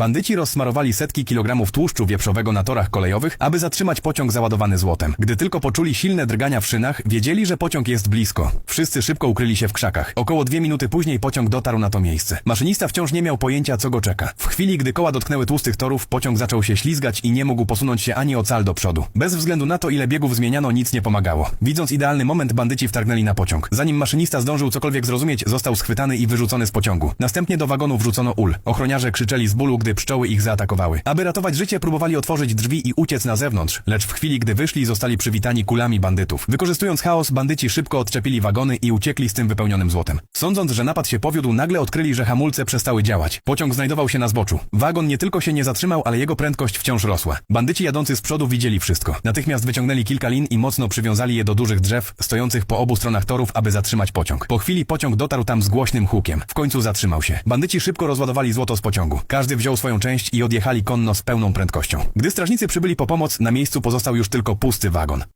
Bandyci rozsmarowali setki kilogramów tłuszczu wieprzowego na torach kolejowych, aby zatrzymać pociąg załadowany złotem. Gdy tylko poczuli silne drgania w szynach, wiedzieli, że pociąg jest blisko. Wszyscy szybko ukryli się w krzakach. Około dwie minuty później pociąg dotarł na to miejsce. Maszynista wciąż nie miał pojęcia, co go czeka. W chwili, gdy koła dotknęły tłustych torów, pociąg zaczął się ślizgać i nie mógł posunąć się ani o cal do przodu. Bez względu na to, ile biegów zmieniano, nic nie pomagało. Widząc idealny moment, bandyci wtargnęli na pociąg. Zanim maszynista zdążył cokolwiek zrozumieć, został schwytany i wyrzucony z pociągu. Następnie do wagonu wrzucono ul. Ochroniarze krzyczeli z bólu, gdy pszczoły ich zaatakowały. Aby ratować życie, próbowali otworzyć drzwi i uciec na zewnątrz, lecz w chwili, gdy wyszli, zostali przywitani kulami bandytów. Wykorzystując chaos, bandyci szybko odczepili wagony i uciekli z tym wypełnionym złotem. Sądząc, że napad się powiódł, nagle odkryli, że hamulce przestały działać. Pociąg znajdował się na zboczu. Wagon nie tylko się nie zatrzymał, ale jego prędkość wciąż rosła. Bandyci jadący z przodu widzieli wszystko. Natychmiast wyciągnęli kilka lin i mocno przywiązali je do dużych drzew, stojących po obu stronach torów, aby zatrzymać pociąg. Po chwili pociąg dotarł tam z głośnym hukiem. W końcu zatrzymał się. Bandyci szybko rozładowali złoto z pociągu. Każdy wziął swoją część i odjechali konno z pełną prędkością. Gdy strażnicy przybyli po pomoc, na miejscu pozostał już tylko pusty wagon.